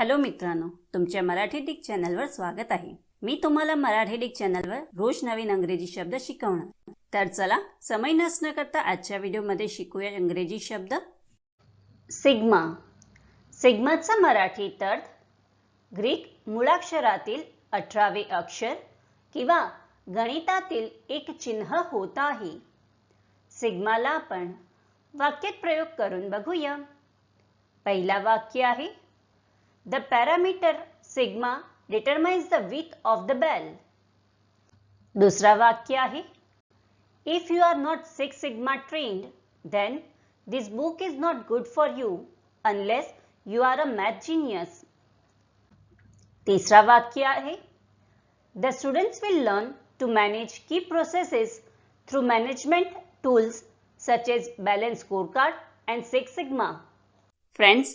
Hello मित्रांनो तुमच्या Marathi Dick चॅनलवर स्वागत आहे. मी तुम्हाला मराठी डिक चॅनलवर रोज नवीन इंग्रजी शब्द शिकवणार. तर चला समय नसणं करता आजच्या व्हिडिओमध्ये शिकूया इंग्रजी शब्द. सिग्मा. सिग्माचा मराठी अर्थ ग्रीक मुळाक्षरातील अठरावे अक्षर किंवा गणितातील एक चिन्ह होत आहे. सिग्माला आपण वाक्यात प्रयोग करून बघूया. पहिला वाक्य आहे the parameter sigma determines the width of the bell दुसरा वाक्य आहे if you are not six sigma trained then this book is not good for you unless you are a math genius तिसरा वाक्य आहे the students will learn to manage key processes through management tools such as balance scorecard and Six Sigma. Friends